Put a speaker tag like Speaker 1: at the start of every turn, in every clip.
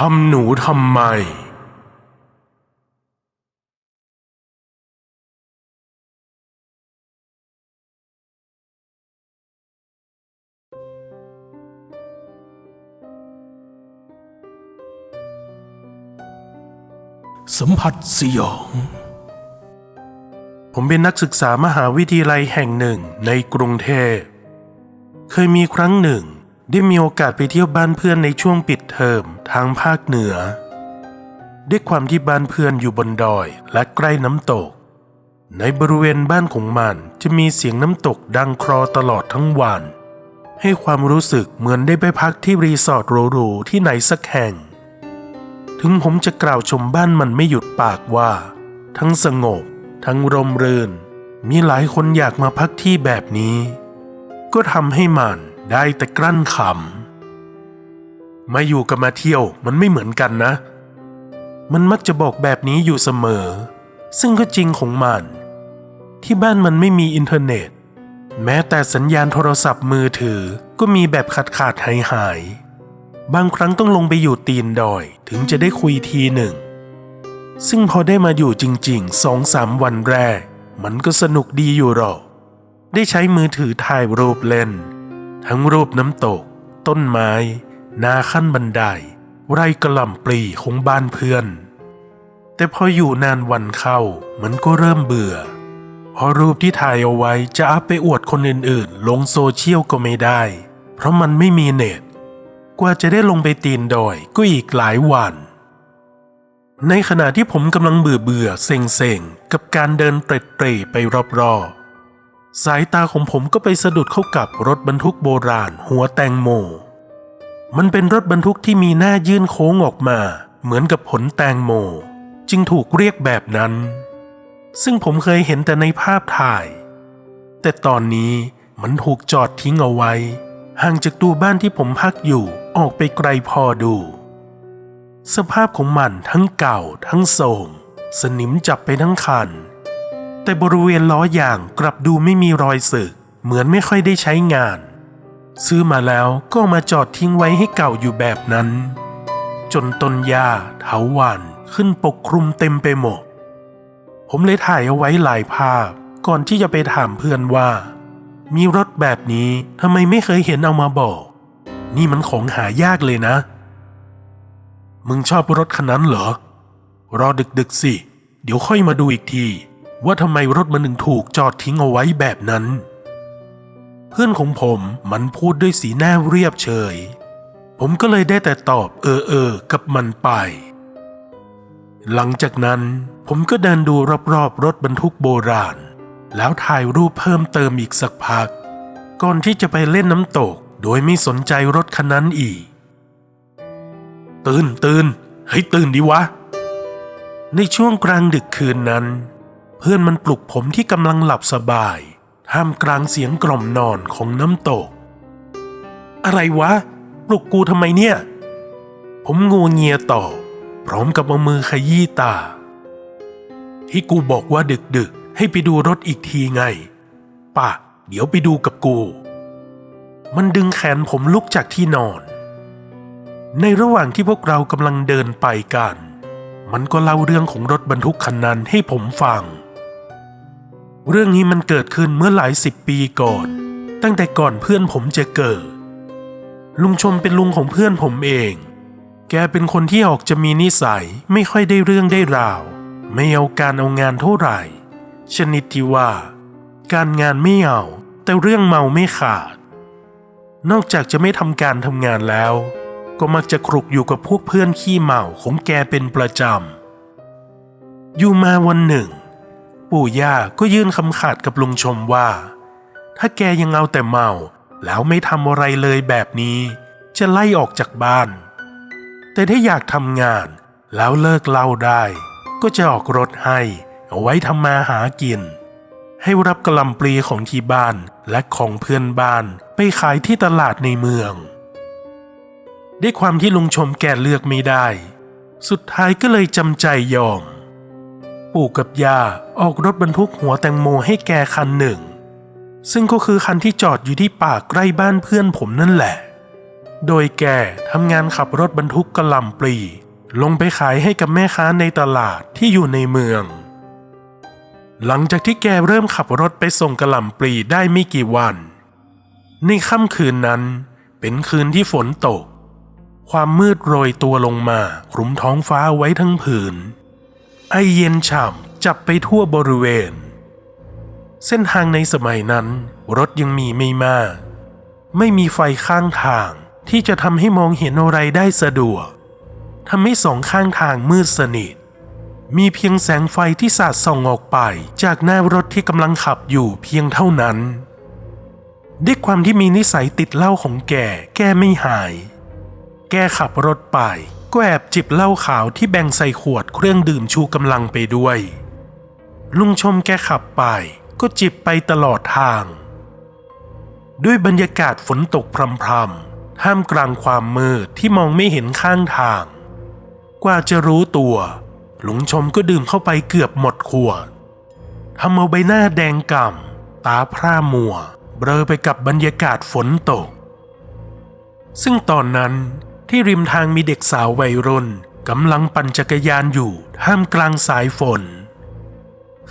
Speaker 1: ทำหนูทำไม สัมผัสสยอง ผมเป็นนักศึกษามหาวิทยาลัยแห่งหนึ่งในกรุงเทพ เคยมีครั้งหนึ่ง ได้มีโอกาสไปเที่ยวบ้านเพื่อนในช่วงปิดเทอมทางภาคเหนือ ด้วยความที่บ้านเพื่อนอยู่บนดอยและใกล้น้ำตก ในบริเวณบ้านของมันจะมีเสียงน้ำตกดังครอตลอดทั้งวัน ให้ความรู้สึกเหมือนได้ไปพักที่รีสอร์ทหรูๆที่ไหนสักแห่ง ถึงผมจะกล่าวชมบ้านมันไม่หยุดปากว่า ทั้งสงบ ทั้งร่มรื่น มีหลายคนอยากมาพักที่แบบนี้ ก็ทำให้มัน ได้แต่กลั้นขำมาอยู่กับมาเที่ยวมันไม่เหมือนกันนะ มันมักจะบอกแบบนี้อยู่เสมอ ซึ่งก็จริงของมัน ที่บ้านมันไม่มีอินเทอร์เน็ต แม้แต่สัญญาณโทรศัพท์มือถือก็มีแบบขาดขาดหายหายบางครั้งต้องลงไปอยู่ตีนดอยถึงจะได้คุยทีหนึ่ง ซึ่งพอได้มาอยู่จริงๆสองสามวันแรก มันก็สนุกดีอยู่หรอก ได้ใช้มือถือถ่ายรูปเล่น ทั้งรูปน้ำตก ต้นไม้ นาขั้นบันได ไร่กระหล่ำปลีของบ้านเพื่อน แต่พออยู่นานวันเข้ามันก็เริ่มเบื่อ เพราะรูปที่ถ่ายเอาไว้จะอัพไปอวดคนอื่นๆ ลงโซเชียลก็ไม่ได้ เพราะมันไม่มีเน็ต กว่าจะได้ลงไปตีนดอยก็อีกหลายวันในขณะที่ผมกำลังเบื่อเบื่อเซ็งเซ็งๆกับการเดินเตร็ดเตร่ไปรอบๆ สายตาของผมก็ไปสะดุดเข้ากับรถบรรทุกโบราณ หัวแตงโม มันเป็นรถบรรทุกที่มีหน้ายื่นโค้งออกมา เหมือนกับผลแตงโม จึงถูกเรียกแบบนั้น ซึ่งผมเคยเห็นแต่ในภาพถ่าย แต่ตอนนี้มันถูกจอดทิ้งเอาไว้ ห่างจากตัวบ้านที่ผมพักอยู่ออกไปไกลพอดู สภาพของมันทั้งเก่าทั้งโทมสนิมจับไปทั้งคัน แต่บริเวณล้อยางกลับดูไม่มีรอยสึก เหมือนไม่ค่อยได้ใช้งาน ซื้อมาแล้วก็มาจอดทิ้งไว้ให้เก่าอยู่แบบนั้น จนต้นหญ้าเถาวันขึ้นปกคลุมเต็มไปหมด ผมเลยถ่ายเอาไว้หลายภาพ ก่อนที่จะไปถามเพื่อนว่า มีรถแบบนี้ทำไมไม่เคยเห็นเอามาบอก นี่มันของหายากเลยนะ มึงชอบรถคันนั้นเหรอ รอดึกๆสิ เดี๋ยวค่อยมาดูอีกที ว่าทำไมรถมันถึงถูกจอดทิ้งเอาไว้แบบนั้น เพื่อนของผมมันพูดด้วยสีหน้าเรียบเฉย ผมก็เลยได้แต่ตอบเออเออกับมันไป หลังจากนั้นผมก็เดินดูรอบๆรถบรรทุกโบราณ แล้วถ่ายรูปเพิ่มเติมอีกสักพัก ก่อนที่จะไปเล่นน้ำตกโดยไม่สนใจรถคันนั้นอีก ตื่นตื่นเฮ้ยตื่นดิวะ ในช่วงกลางดึกคืนนั้น เพื่อนมันปลุกผมที่กำลังหลับสบายท่ามกลางเสียงกล่อมนอนของน้ำตก อะไรวะ ปลุกกูทำไมเนี่ย ผมงัวเงียตอบพร้อมกับเอามือขยี้ตา ที่กูบอกว่าดึกๆให้ไปดูรถอีกทีไง ป่ะ เดี๋ยวไปดูกับกู มันดึงแขนผมลุกจากที่นอน ในระหว่างที่พวกเรากำลังเดินไปกัน มันก็เล่าเรื่องของรถบรรทุกคันนั้นให้ผมฟัง เรื่องนี้มันเกิดขึ้นเมื่อหลายสิบปีก่อน ตั้งแต่ก่อนเพื่อนผมจะเกิด ลุงชมเป็นลุงของเพื่อนผมเอง แกเป็นคนที่ออกจะมีนิสัยไม่ค่อยได้เรื่องได้ราว ไม่เอาการเอางานเท่าไหร่ ชนิดที่ว่า การงานไม่เอา แต่เรื่องเมาไม่ขาด นอกจากจะไม่ทำการทำงานแล้ว ก็มักจะครุกอยู่กับพวกเพื่อนขี้เมาของแกเป็นประจำอยู่มาวันหนึ่ง ปู่ย่าก็ยื่นคำขาดกับลุงชมว่า ถ้าแกยังเอาแต่เมาแล้วไม่ทำอะไรเลยแบบนี้ จะไล่ออกจากบ้าน แต่ถ้าอยากทำงานแล้วเลิกเหล่าได้ ก็จะออกรถให้เอาไว้ทำมาหากิน ให้รับกระลำปลีของที่บ้านและของเพื่อนบ้านไปขายที่ตลาดในเมือง ด้วยความที่ลุงชมแกเลือกไม่ได้ สุดท้ายก็เลยจำใจยอม ปู่กับย่าออกรถบรรทุกหัวแตงโมให้แกคันหนึ่ง ซึ่งก็คือคันที่จอดอยู่ที่ป่าใกล้บ้านเพื่อนผมนั่นแหละ โดยแกทำงานขับรถบรรทุกกระหล่ำปลี ลงไปขายให้กับแม่ค้าในตลาดที่อยู่ในเมือง หลังจากที่แกเริ่มขับรถไปส่งกระหล่ำปลีได้ไม่กี่วัน ในค่ำคืนนั้น เป็นคืนที่ฝนตก ความมืดโรยตัวลงมาคลุมท้องฟ้าไว้ทั้งผืน ไอเย็นฉ่ำจับไปทั่วบริเวณ เส้นทางในสมัยนั้น รถยังมีไม่มาก ไม่มีไฟข้างทางที่จะทำให้มองเห็นอะไรได้สะดวกทำให้สองข้างทางมืดสนิท มีเพียงแสงไฟที่สาดส่องออกไปจากหน้ารถที่กำลังขับอยู่เพียงเท่านั้นด้วยความที่มีนิสัยติดเหล้าของแก แกไม่หาย แกขับรถไป ก็แอบจิบเหล้าขาวที่แบ่งใส่ขวดเครื่องดื่มชูกำลังไปด้วย ลุงชมแกขับไป ก็จิบไปตลอดทาง ด้วยบรรยากาศฝนตกพรำๆท่ามกลางความมืดที่มองไม่เห็นข้างทาง กว่าจะรู้ตัว ลุงชมก็ดื่มเข้าไปเกือบหมดขวดทำเอาใบหน้าแดงก่ำตาพร่ามัว เบลอไปกับบรรยากาศฝนตก ซึ่งตอนนั้น ที่ริมทางมีเด็กสาววัยรุ่นกำลังปั่นจักรยานอยู่ท่ามกลางสายฝน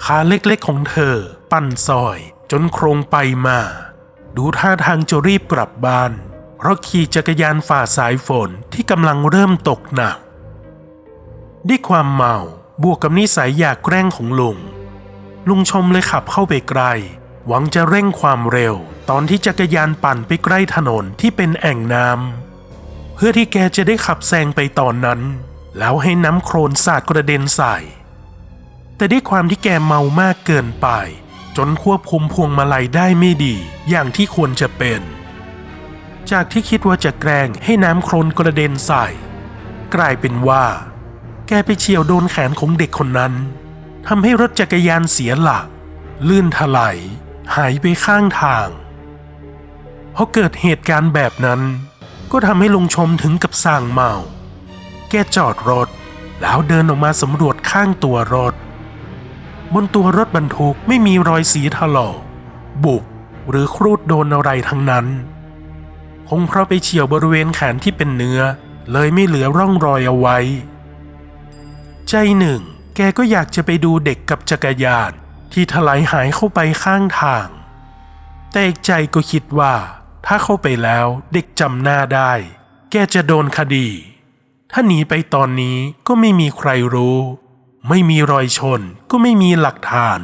Speaker 1: ขาเล็กๆของเธอ ปั่นซอยจนโครงไปมา ดูท่าทางจะรีบกลับบ้าน เพราะขี่จักรยานฝ่าสายฝนที่กำลังเริ่มตกหนัก ด้วยความเมาบวกกับนิสัยอยากแกล้งของลุง ลุงชมเลยขับเข้าไปไกล หวังจะเร่งความเร็ว ตอนที่จักรยานปั่นไปใกล้ถนนที่เป็นแอ่งน้ำ เพื่อที่แกจะได้ขับแซงไปตอนนั้น แล้วให้น้ำโครนสาดกระเด็นใส่ แต่ด้วยความที่แกเมามากเกินไป จนควบคุมพวงมาลัยได้ไม่ดีอย่างที่ควรจะเป็น จากที่คิดว่าจะแกล้งให้น้ำโครนกระเด็นใส่ กลายเป็นว่า แกไปเฉียวโดนแขนของเด็กคนนั้นทำให้รถจักรยานเสียหลัก ลื่นถลายหายไปข้างทางพอเกิดเหตุการณ์แบบนั้น ก็ทำให้ลุงชมถึงกับสั่งเมา แกจอดรถ แล้วเดินออกมาสำรวจข้างตัวรถ บนตัวรถบรรทุกไม่มีรอยสีถลอกบุบหรือครูดโดนอะไรทั้งนั้น คงเพราะไปเฉียวบริเวณแขนที่เป็นเนื้อ เลยไม่เหลือร่องรอยเอาไว้ ใจหนึ่ง แกก็อยากจะไปดูเด็กกับจักรยานที่ถลายหายเข้าไปข้างทาง แต่อีกใจก็คิดว่า ถ้าเข้าไปแล้วเด็กจำหน้าได้ แกจะโดนคดี ถ้าหนีไปตอนนี้ก็ไม่มีใครรู้ ไม่มีรอยชนก็ไม่มีหลักฐาน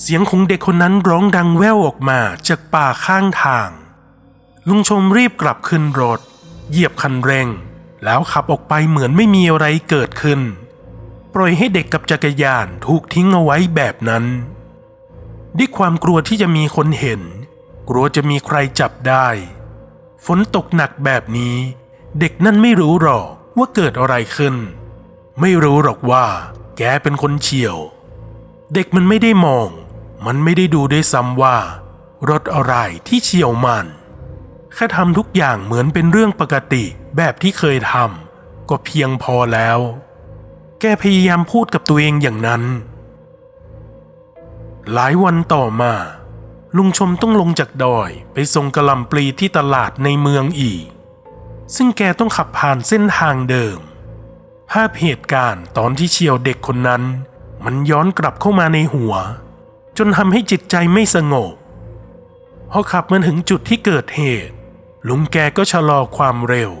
Speaker 1: เสียงของเด็กคนนั้นร้องดังแว่วออกมาจากป่าข้างทาง ลุงชมรีบกลับขึ้นรถ เหยียบคันเร่ง แล้วขับออกไปเหมือนไม่มีอะไรเกิดขึ้น ปล่อยให้เด็กกับจักรยานถูกทิ้งเอาไว้แบบนั้นด้วยความกลัวที่จะมีคนเห็น กลัวจะมีใครจับได้ ฝนตกหนักแบบนี้ เด็กนั่นไม่รู้หรอกว่าเกิดอะไรขึ้น ไม่รู้หรอกว่าแกเป็นคนเฉียว เด็กมันไม่ได้มอง มันไม่ได้ดูด้วยซ้ำว่า รถอะไรที่เฉียวมันแค่ทำทุกอย่างเหมือนเป็นเรื่องปกติแบบที่เคยทำก็เพียงพอแล้ว แกพยายามพูดกับตัวเองอย่างนั้น หลายวันต่อมา ลุงชมต้องลงจากดอยไปส่งกระลำปลีที่ตลาดในเมืองอีก ซึ่งแกต้องขับผ่านเส้นทางเดิม ภาพเหตุการณ์ตอนที่เฉียวเด็กคนนั้น มันย้อนกลับเข้ามาในหัว จนทำให้จิตใจไม่สงบ พอขับมาถึงจุดที่เกิดเหตุ ลุงแกก็ชะลอความเร็ว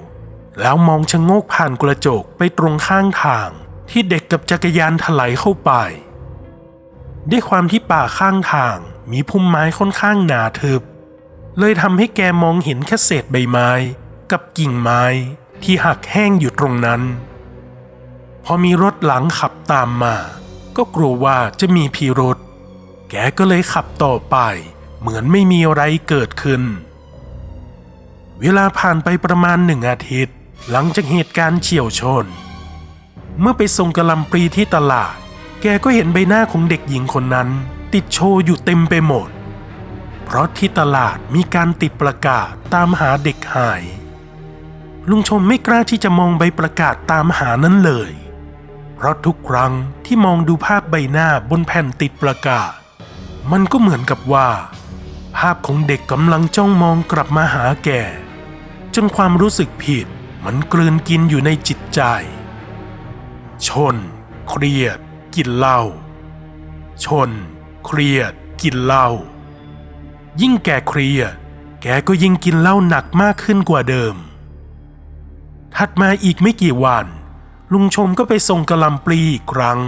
Speaker 1: แล้วมองชะโงกผ่านกระจกไปตรงข้างทางที่เด็กกับจักรยานถลายเข้าไป ด้วยความที่ป่าข้างทาง มีพุ่มไม้ค่อนข้างหนาทึบ เลยทำให้แกมองเห็นแค่เศษใบไม้ กับกิ่งไม้ที่หักแห้งอยู่ตรงนั้น พอมีรถหลังขับตามมา ก็กลัวว่าจะมีพิรุษแกก็เลยขับต่อไป เหมือนไม่มีอะไรเกิดขึ้น เวลาผ่านไปประมาณหนึ่งอาทิตย์ หลังจากเหตุการณ์เฉียวชน เมื่อไปส่งกระลำปลีที่ตลาด แกก็เห็นใบหน้าของเด็กหญิงคนนั้น ติดโชว์อยู่เต็มไปหมด เพราะที่ตลาดมีการติดประกาศตามหาเด็กหาย ลุงชมไม่กล้าที่จะมองใบประกาศตามหานั้นเลย เพราะทุกครั้งที่มองดูภาพใบหน้าบนแผ่นติดประกาศ มันก็เหมือนกับว่า ภาพของเด็กกำลังจ้องมองกลับมาหาแกจนความรู้สึกผิดมันกลืนกินอยู่ในจิตใจ ชน เครียด กินเหล้าชน เครียด กินเหล้ายิ่งแกเครียด แกก็ยิ่งกินเหล้าหนักมากขึ้นกว่าเดิม ถัดมาอีกไม่กี่วัน ลุงชมก็ไปส่งกระลำปลีอีกครั้ง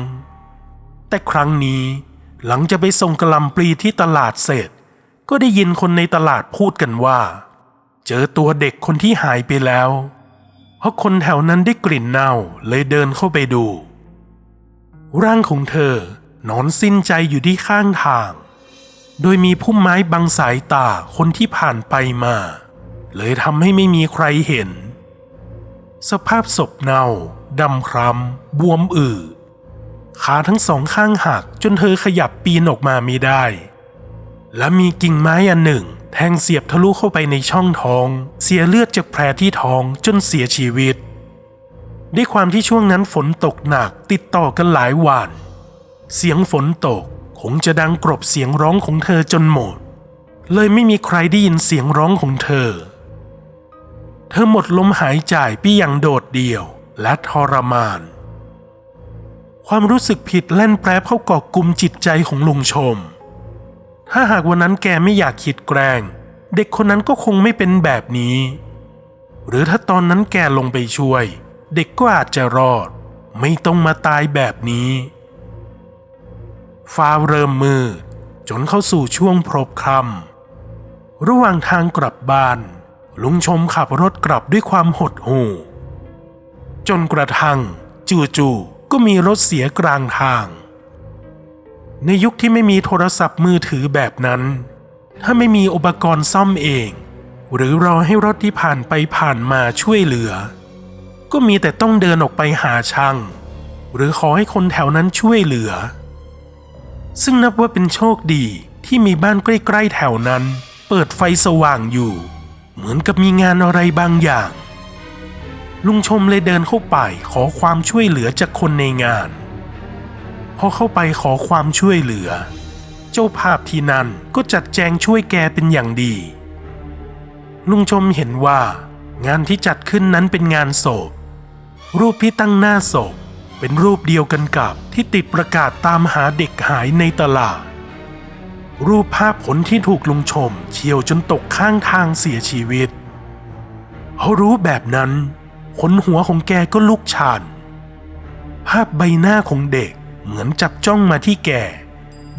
Speaker 1: แต่ครั้งนี้หลังจะไปส่งกระลำปลีที่ตลาดเสร็จ ก็ได้ยินคนในตลาดพูดกันว่า เจอตัวเด็กคนที่หายไปแล้ว เพราะคนแถวนั้นได้กลิ่นเน่าเลยเดินเข้าไปดู ร่างของเธอ นอนสิ้นใจอยู่ที่ข้างทาง โดยมีพุ่มไม้บังสายตาคนที่ผ่านไปมา เลยทำให้ไม่มีใครเห็น สภาพศพเน่าดำคล้ำบวมอืดขาทั้งสองข้างหักจนเธอขยับปีนออกมาไม่ได้ และมีกิ่งไม้อันหนึ่ง แทงเสียบทะลุเข้าไปในช่องท้อง เสียเลือดจากแผลที่ท้องจนเสียชีวิต ด้วยความที่ช่วงนั้นฝนตกหนักติดต่อกันหลายวัน เสียงฝนตกคงจะดังกรบเสียงร้องของเธอจนหมด เลยไม่มีใครได้ยินเสียงร้องของเธอ เธอหมดลมหายใจไปอย่างโดดเดี่ยวและทรมาน ความรู้สึกผิดแล่นแปรเข้าเกาะกลุ่มจิตใจของลุงชม ถ้าหากวันนั้นแกไม่อยากคิดแกล้งเด็กคนนั้นก็คงไม่เป็นแบบนี้ หรือถ้าตอนนั้นแกลงไปช่วย เด็กก็อาจจะรอด ไม่ต้องมาตายแบบนี้ ฟ้าเริ่มมืดจนเข้าสู่ช่วงพรบคำระหว่างทางกลับบ้าน ลุงชมขับรถกลับด้วยความหดหู่ จนกระทั่งจู่ๆก็มีรถเสียกลางทาง ในยุคที่ไม่มีโทรศัพท์มือถือแบบนั้น ถ้าไม่มีอุปกรณ์ซ่อมเอง หรือรอให้รถที่ผ่านไปผ่านมาช่วยเหลือ ก็มีแต่ต้องเดินออกไปหาช่าง หรือขอให้คนแถวนั้นช่วยเหลือ ซึ่งนับว่าเป็นโชคดีที่มีบ้านใกล้ๆแถวนั้น เปิดไฟสว่างอยู่ เหมือนกับมีงานอะไรบางอย่าง ลุงชมเลยเดินเข้าไปขอความช่วยเหลือจากคนในงานพอเข้าไปขอความช่วยเหลือ เจ้าภาพที่นั่นก็จัดแจงช่วยแกเป็นอย่างดี ลุงชมเห็นว่า งานที่จัดขึ้นนั้นเป็นงานศพ รูปที่ตั้งหน้าศพ เป็นรูปเดียวกันกับที่ติดประกาศตามหาเด็กหายในตลาด รูปภาพผลที่ถูกลุงชมเฉียวจนตกข้างทางเสียชีวิตเขารู้แบบนั้นขนหัวของแกก็ลุกชานภาพใบหน้าของเด็กเหมือนจับจ้องมาที่แก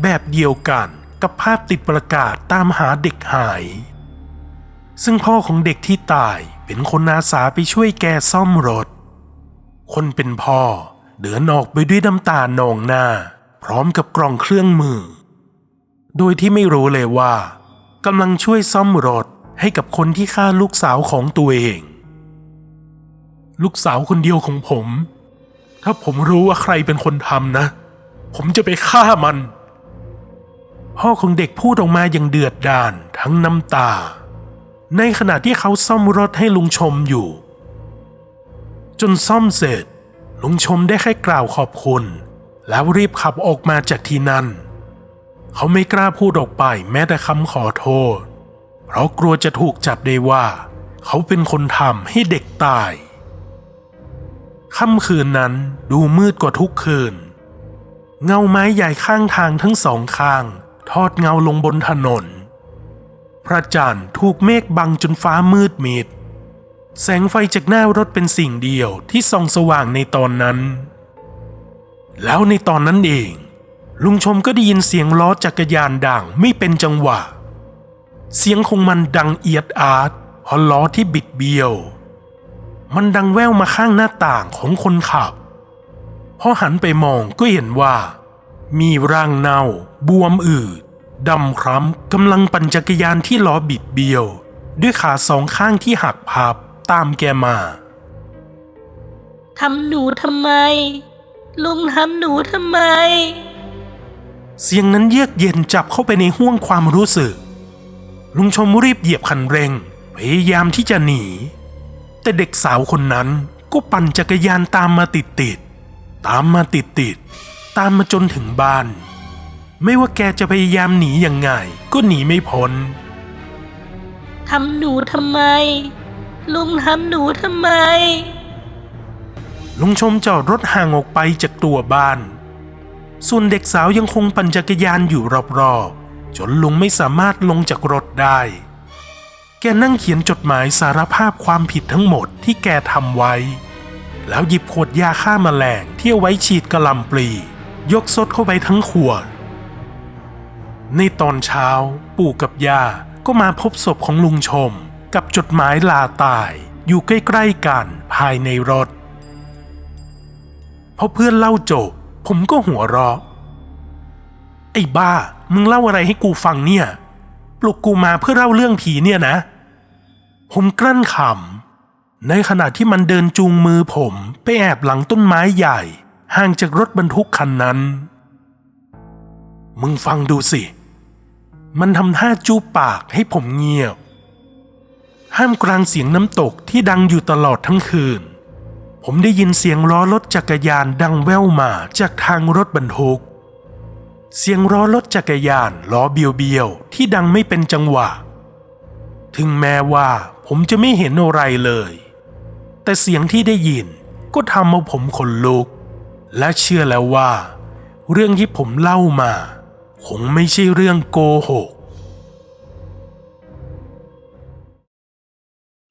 Speaker 1: แบบเดียวกันกับภาพติดประกาศตามหาเด็กหาย ซึ่งพ่อของเด็กที่ตายเป็นคนอาสาไปช่วยแกซ่อมรถ คนเป็นพ่อ เดินออกไปด้วยน้ำตาหนองหน้า พร้อมกับกล่องเครื่องมือ โดยที่ไม่รู้เลยว่ากำลังช่วยซ่อมรถให้กับคนที่ฆ่าลูกสาวของตัวเอง ลูกสาวคนเดียวของผม ถ้าผมรู้ว่าใครเป็นคนทำนะ ผมจะไปฆ่ามัน พ่อของเด็กพูดออกมาอย่างเดือดดาลทั้งน้ำตา ในขณะที่เขาซ่อมรถให้ลุงชมอยู่ จนซ่อมเสร็จ ลุงชมได้แค่กล่าวขอบคุณ แล้วรีบขับออกมาจากที่นั่น เขาไม่กล้าพูดออกไปแม้แต่คำขอโทษ เพราะกลัวจะถูกจับได้ว่า เขาเป็นคนทำให้เด็กตายค่ำคืนนั้นดูมืดกว่าทุกคืน เงาไม้ใหญ่ข้างทางทั้งสองข้าง ทอดเงาลงบนถนน พระจันทร์ถูกเมฆบังจนฟ้ามืดมิด แสงไฟจากหน้ารถเป็นสิ่งเดียวที่ส่องสว่างในตอนนั้น แล้วในตอนนั้นเอง ลุงชมก็ได้ยินเสียงล้อจักรยานดังไม่เป็นจังหวะ เสียงของมันดังเอียดอาร์ตเพราะล้อที่บิดเบี้ยว มันดังแว่วมาข้างหน้าต่างของคนขับพอหันไปมองก็เห็นว่า มีร่างเน่า บวมอืดดำคล้ำกำลังปั่นจักรยานที่ล้อบิดเบี้ยว ด้วยขาสองข้างที่หักพับ ตามแกมา
Speaker 2: ทำหนูทำไม ลุงทำหนูทำไม
Speaker 1: เสียงนั้นเยือกเย็นจับเข้าไปในห้วงความรู้สึก ลุงชมรีบเหยียบคันเร่ง พยายามที่จะหนี แต่เด็กสาวคนนั้นก็ปั่นจักรยานตามมาติดติดๆตามมาติดติดๆตามมาจนถึงบ้าน ไม่ว่าแกจะพยายามหนียังไงก็หนีไม่พ้น
Speaker 2: ทำหนูทำไม ลุงทำหนูทำไม
Speaker 1: ลุงชมจอดรถห่างออกไปจากตัวบ้าน ส่วนเด็กสาวยังคงปั่นจักรยานอยู่รอบๆ จนลุงไม่สามารถลงจากรถได้ แกนั่งเขียนจดหมายสารภาพความผิดทั้งหมดที่แกทำไว้ แล้วหยิบขวดยาฆ่ามาแมลงที่เอาไว้ฉีดกระลำปลี ยกซดเข้าไปทั้งขวด ในตอนเช้า ปู่กับย่าก็มาพบศพของลุงชม กับจดหมายลาตายอยู่ใกล้ๆกันภายในรถพอเพื่อนเล่าจบ ผมก็หัวเราะไอ้บ้า มึงเล่าอะไรให้กูฟังเนี่ย ปลุกกูมาเพื่อเล่าเรื่องผีเนี่ยนะ ผมกลั้นขำในขณะที่มันเดินจูงมือผมไปแอบหลังต้นไม้ใหญ่ ห่างจากรถบรรทุกคันนั้น มึงฟังดูสิ มันทำท่าจูบปากให้ผมเงียบ ห้ามกลางเสียงน้ำตกที่ดังอยู่ตลอดทั้งคืน ผมได้ยินเสียงล้อรถจักรยานดังแว่วมาจากทางรถบรรทุก เสียงล้อรถจักรยานล้อเบียวๆที่ดังไม่เป็นจังหวะ ถึงแม้ว่าผมจะไม่เห็นอะไรเลย แต่เสียงที่ได้ยินก็ทำเอาผมขนลุก และเชื่อแล้วว่า เรื่องที่ผมเล่ามาคงไม่ใช่เรื่องโกหก